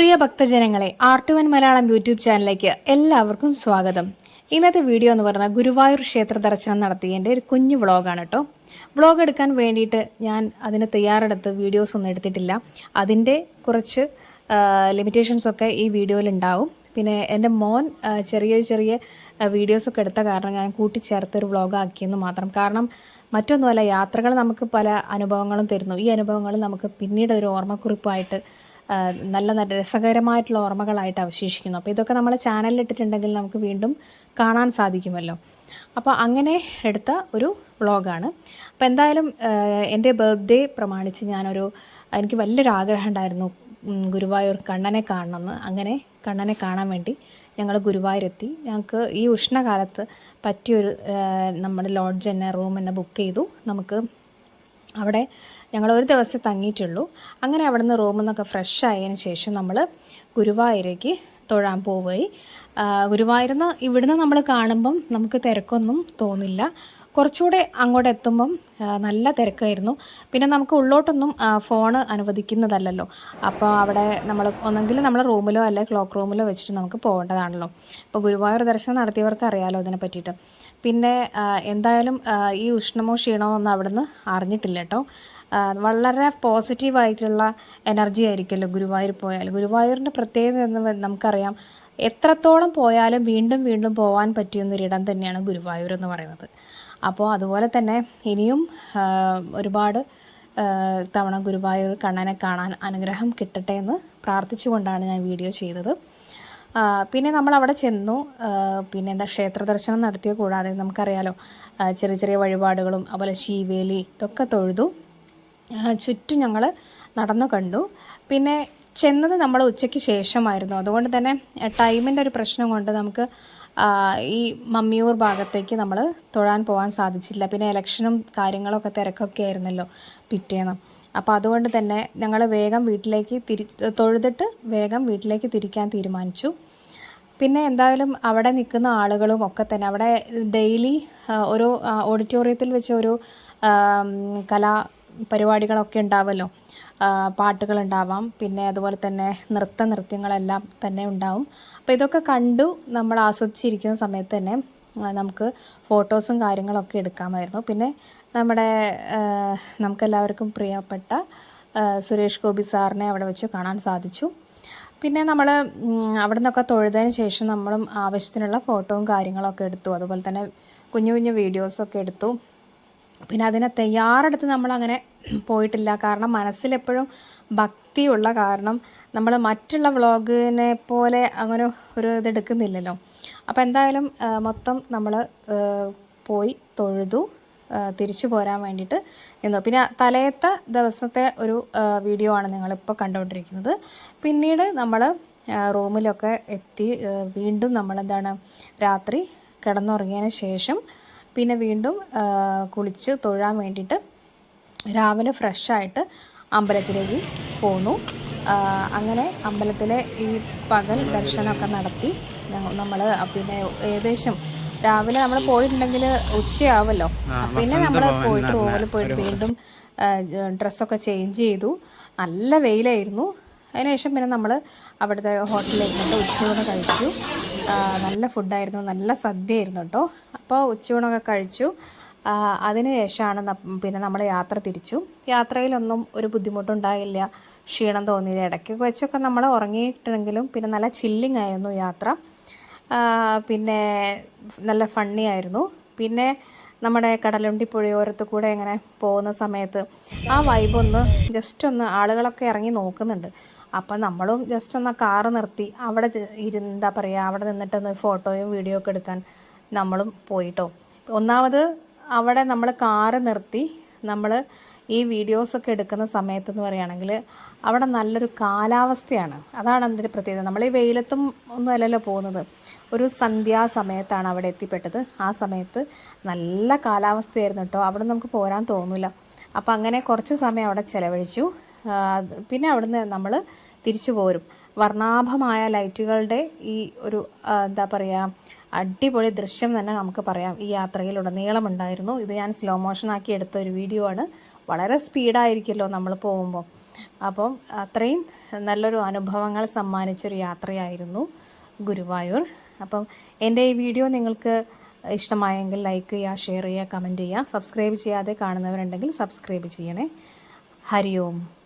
പ്രിയ ഭക്തജനങ്ങളെ art വൻ Malayalam YouTube ചാനലിലേക്ക് എല്ലാവർക്കും സ്വാഗതം. ഇന്നത്തെ വീഡിയോ എന്ന് പറഞ്ഞാൽ ഗുരുവായൂർ ക്ഷേത്ര ദർശനം നടത്തിയതിന്റെ ഒരു കുഞ്ഞു വ്ളോഗാണ് കേട്ടോ. വ്ളോഗ് എടുക്കാൻ വേണ്ടിയിട്ട് ഞാൻ അതിന് തയ്യാറെടുത്ത് വീഡിയോസ് ഒന്നും എടുത്തിട്ടില്ല. അതിന്റെ കുറച്ച് ലിമിറ്റേഷൻസ് ഒക്കെ ഈ വീഡിയോയിൽ ഉണ്ടാവും. പിന്നെ എന്റെ മോൻ ചെറിയ ചെറിയ വീഡിയോസൊക്കെ എടുത്ത കാരണം ഞാൻ കൂട്ടിച്ചേർത്തൊരു വ്ളോഗ് ആക്കിയെന്ന് മാത്രം. കാരണം മറ്റൊന്നുമല്ല യാത്രകൾ നമുക്ക് പല അനുഭവങ്ങളും തരുന്നു. ഈ അനുഭവങ്ങൾ നമുക്ക് പിന്നീട് ഒരു ഓർമ്മക്കുറിപ്പായിട്ട് നല്ല നല്ല രസകരമായിട്ടുള്ള ഓർമ്മകളായിട്ട് അവശേഷിക്കുന്നു. അപ്പോൾ ഇതൊക്കെ നമ്മൾ ചാനലിൽ ഇട്ടിട്ടുണ്ടെങ്കിൽ നമുക്ക് വീണ്ടും കാണാൻ സാധിക്കുമല്ലോ. അപ്പോൾ അങ്ങനെ എടുത്ത ഒരു വ്ളോഗാണ്. അപ്പോൾ എന്തായാലും എന്റെ ബർത്ത്ഡേ പ്രമാണിച്ച് ഞാനൊരു എനിക്ക് വലിയൊരു ആഗ്രഹം ഉണ്ടായിരുന്നു. ഗുരുവായൂർ കണ്ണനെ കാണണമെന്ന് അങ്ങനെ കണ്ണനെ കാണാൻ വേണ്ടി ഞങ്ങൾ ഗുരുവായൂരെത്തി. ഞങ്ങൾക്ക് ഈ ഉഷ്ണകാലത്ത് പറ്റിയൊരു നമ്മുടെ ലോഡ്ജ് തന്നെ റൂം തന്നെ ബുക്ക് ചെയ്തു. നമുക്ക് അവിടെ ഞങ്ങൾ ഒരു ദിവസം തങ്ങിയിട്ടുള്ളൂ. അങ്ങനെ അവിടെ നിന്ന് റൂമിൽ നിന്നൊക്കെ ഫ്രഷ് ആയതിനു ശേഷം നമ്മൾ ഗുരുവായൂരേക്ക് തൊഴാൻ പോവുകയായി. ഗുരുവായൂരുന്ന് ഇവിടുന്ന് നമ്മൾ കാണുമ്പം നമുക്ക് തിരക്കൊന്നും തോന്നില്ല. കുറച്ചുകൂടെ അങ്ങോട്ട് എത്തുമ്പം നല്ല തിരക്കായിരുന്നു. പിന്നെ നമുക്ക് ഉള്ളോട്ടൊന്നും ഫോണ് അനുവദിക്കുന്നതല്ലല്ലോ. അപ്പോൾ അവിടെ നമ്മൾ ഒന്നെങ്കിൽ നമ്മൾ റൂമിലോ അല്ലെ ക്ലോക്ക് റൂമിലോ വെച്ചിട്ട് നമുക്ക് പോകേണ്ടതാണല്ലോ. അപ്പോൾ ഗുരുവായൂർ ദർശനം നടത്തിയവർക്ക് അറിയാമല്ലോ അതിനെ പറ്റിയിട്ട്. പിന്നെ എന്തായാലും ഈ ഉഷ്ണമോ ക്ഷീണമോ ഒന്നും അവിടുന്ന് അറിഞ്ഞിട്ടില്ല കേട്ടോ. വളരെ പോസിറ്റീവായിട്ടുള്ള എനർജി ആയിരിക്കുമല്ലോ ഗുരുവായൂർ പോയാൽ. ഗുരുവായൂരിന്റെ പ്രത്യേകത എന്ന് നമുക്കറിയാം എത്രത്തോളം പോയാലും വീണ്ടും വീണ്ടും പോകാൻ പറ്റിയൊന്നൊരിടം തന്നെയാണ് ഗുരുവായൂർ എന്ന് പറയുന്നത്. അപ്പോൾ അതുപോലെ തന്നെ ഇനിയും ഒരുപാട് തവണ ഗുരുവായൂർ കണ്ണനെ കാണാൻ അനുഗ്രഹം കിട്ടട്ടെ എന്ന് പ്രാർത്ഥിച്ചുകൊണ്ടാണ് ഞാൻ വീഡിയോ ചെയ്തത്. പിന്നെ നമ്മൾ അവിടെ ചെന്നു പിന്നെ എന്താ ക്ഷേത്ര ദർശനം നടത്തിയ കൂടാതെ നമുക്കറിയാലോ ചെറിയ ചെറിയ വഴിപാടുകളും അതുപോലെ ശീവേലി ഇതൊക്കെ തൊഴുതു. ചുറ്റും ഞങ്ങൾ നടന്നു കണ്ടു. പിന്നെ ചെന്നത് നമ്മൾ ഉച്ചയ്ക്ക് ശേഷമായിരുന്നു. അതുകൊണ്ട് തന്നെ ടൈമിന്റെ ഒരു പ്രശ്നം കൊണ്ട് നമുക്ക് ഈ മമ്മിയൂർ ഭാഗത്തേക്ക് നമ്മൾ തൊഴാൻ പോകാൻ സാധിച്ചില്ല. പിന്നെ ഇലക്ഷനും കാര്യങ്ങളൊക്കെ തിരക്കൊക്കെ ആയിരുന്നല്ലോ പിറ്റേന്ന്. അപ്പോൾ അതുകൊണ്ട് തന്നെ ഞങ്ങൾ വേഗം വീട്ടിലേക്ക് തിരി തൊഴുതിട്ട് വേഗം വീട്ടിലേക്ക് തിരിക്കാൻ തീരുമാനിച്ചു. പിന്നെ എന്തായാലും അവിടെ നിൽക്കുന്ന ആളുകളും ഒക്കെ തന്നെ അവിടെ ഡെയിലി ഒരു ഓഡിറ്റോറിയത്തിൽ വെച്ച് ഒരു കലാ പരിപാടികളൊക്കെ ഉണ്ടാവുമല്ലോ പാട്ടുകളുണ്ടാവാം. പിന്നെ അതുപോലെ തന്നെ നൃത്ത നൃത്യങ്ങളെല്ലാം തന്നെ ഉണ്ടാവും. അപ്പോൾ ഇതൊക്കെ കണ്ടു നമ്മൾ ആസ്വദിച്ചിരിക്കുന്ന സമയത്ത് തന്നെ നമുക്ക് ഫോട്ടോസും കാര്യങ്ങളൊക്കെ എടുക്കാമായിരുന്നു. പിന്നെ നമ്മുടെ നമുക്കെല്ലാവർക്കും പ്രിയപ്പെട്ട സുരേഷ് ഗോപി സാറിനെ അവിടെ വെച്ച് കാണാൻ സാധിച്ചു. പിന്നെ നമ്മൾ അവിടെ നിന്നൊക്കെ തൊഴുതതിന് ശേഷം നമ്മളും ആവശ്യത്തിനുള്ള ഫോട്ടോയും കാര്യങ്ങളൊക്കെ എടുത്തു. അതുപോലെ തന്നെ കുഞ്ഞു കുഞ്ഞു വീഡിയോസൊക്കെ എടുത്തു. പിന്നെ അതിനെ തയ്യാറെടുത്ത് നമ്മളങ്ങനെ പോയിട്ടില്ല. കാരണം മനസ്സിലെപ്പോഴും ഭക്തിയുള്ള കാരണം നമ്മൾ മറ്റുള്ള വ്ളോഗിനെ പോലെ അങ്ങനെ ഒരു ഇതെടുക്കുന്നില്ലല്ലോ അപ്പോൾ എന്തായാലും മൊത്തം നമ്മൾ പോയി തൊഴുതു തിരിച്ചു പോരാൻ വേണ്ടിയിട്ട് നിന്നു. പിന്നെ തലേത്തെ ദിവസത്തെ ഒരു വീഡിയോ ആണ് നിങ്ങളിപ്പോൾ കണ്ടുകൊണ്ടിരിക്കുന്നത്. പിന്നീട് നമ്മൾ റൂമിലൊക്കെ എത്തി വീണ്ടും നമ്മളെന്താണ് രാത്രി കിടന്നുറങ്ങിയതിന് ശേഷം പിന്നെ വീണ്ടും കുളിച്ച് തൊഴാൻ വേണ്ടിയിട്ട് രാവിലെ ഫ്രഷായിട്ട് അമ്പലത്തിലേക്ക് പോന്നു. അങ്ങനെ അമ്പലത്തിലെ ഈ പകൽ ദർശനമൊക്കെ നടത്തി നമ്മൾ പിന്നെ ഏകദേശം രാവിലെ നമ്മൾ പോയിട്ടുണ്ടെങ്കിൽ ഉച്ചയാവല്ലോ. പിന്നെ നമ്മൾ പോയിട്ട് റൂമിൽ പോയിട്ട് വീണ്ടും ഡ്രസ്സൊക്കെ ചേഞ്ച് ചെയ്തു. നല്ല വെയിലായിരുന്നു. അതിനുശേഷം പിന്നെ നമ്മൾ അവിടുത്തെ ഹോട്ടലിൽ ഇരുന്നിട്ട് ഉച്ചയൂണ് കഴിച്ചു. നല്ല ഫുഡായിരുന്നു. നല്ല സദ്യയായിരുന്നു കേട്ടോ അപ്പോൾ ഉച്ചയൂണൊക്കെ കഴിച്ചു. അതിനുശേഷമാണ് അതിന് പിന്നെ നമ്മൾ യാത്ര തിരിച്ചു. യാത്രയിലൊന്നും ഒരു ബുദ്ധിമുട്ടുണ്ടായില്ല. ക്ഷീണം തോന്നിയില്ല. ഇടയ്ക്ക് വെച്ചൊക്കെ നമ്മൾ ഉറങ്ങിയിട്ടുണ്ടെങ്കിലും പിന്നെ നല്ല ചില്ലിങ് ആയിരുന്നു യാത്ര. പിന്നെ നല്ല ഫണ്ണി ആയിരുന്നു. പിന്നെ നമ്മുടെ കടലുണ്ടി പുഴയോരത്ത് കൂടെ ഇങ്ങനെ പോകുന്ന സമയത്ത് ആ വൈബൊന്ന് ജസ്റ്റ് ഒന്ന് ആളുകളൊക്കെ ഇറങ്ങി നോക്കുന്നുണ്ട്. അപ്പം നമ്മളും ജസ്റ്റ് ഒന്ന് കാറ് നിർത്തി. അവിടെ ഇരുന്ന് എന്താ പറയുക അവിടെ നിന്നിട്ടൊന്ന് ഫോട്ടോയും വീഡിയോ ഒക്കെ എടുക്കാൻ നമ്മളും പോയിട്ടോ. ഒന്നാമത് അവിടെ നമ്മൾ കാറ് നിർത്തി. നമ്മൾ ഈ വീഡിയോസൊക്കെ എടുക്കുന്ന സമയത്തെന്ന് പറയുകയാണെങ്കിൽ അവിടെ നല്ലൊരു കാലാവസ്ഥയാണ്. അതാണ് അതിന്റെ പ്രത്യേകത. നമ്മൾ ഈ വെയിലത്തും ഒന്നും അല്ലല്ലോ പോകുന്നത്. ഒരു സന്ധ്യാസമയത്താണ് അവിടെ എത്തിപ്പെട്ടത്. ആ സമയത്ത് നല്ല കാലാവസ്ഥയായിരുന്നു കേട്ടോ. അവിടെ നമുക്ക് പോരാൻ തോന്നില്ല അപ്പോൾ അങ്ങനെ കുറച്ച് സമയം അവിടെ ചിലവഴിച്ചു. പിന്നെ അവിടുന്ന് നമ്മൾ തിരിച്ചു പോരും. വർണാഭമായ ലൈറ്റുകളുടെ ഈ ഒരു എന്താ പറയുക അടിപൊളി ദൃശ്യം തന്നെ നമുക്ക് പറയാം. ഈ യാത്രയിൽ ഉടനീളം ഉണ്ടായിരുന്നു. ഇത് ഞാൻ സ്ലോ മോഷനാക്കി എടുത്ത ഒരു വീഡിയോ ആണ്. വളരെ സ്പീഡായിരിക്കുമല്ലോ നമ്മൾ പോകുമ്പോൾ. അപ്പം അത്രയും നല്ലൊരു അനുഭവങ്ങൾ സമ്മാനിച്ചൊരു യാത്രയായിരുന്നു ഗുരുവായൂർ. അപ്പം എന്റെ ഈ വീഡിയോ നിങ്ങൾക്ക് ഇഷ്ടമായെങ്കിൽ ലൈക്ക് ചെയ്യുക ഷെയർ ചെയ്യുക കമന്റ് ചെയ്യുക. സബ്സ്ക്രൈബ് ചെയ്യാതെ കാണുന്നവരുണ്ടെങ്കിൽ സബ്സ്ക്രൈബ് ചെയ്യണേ. ഹരി ഓം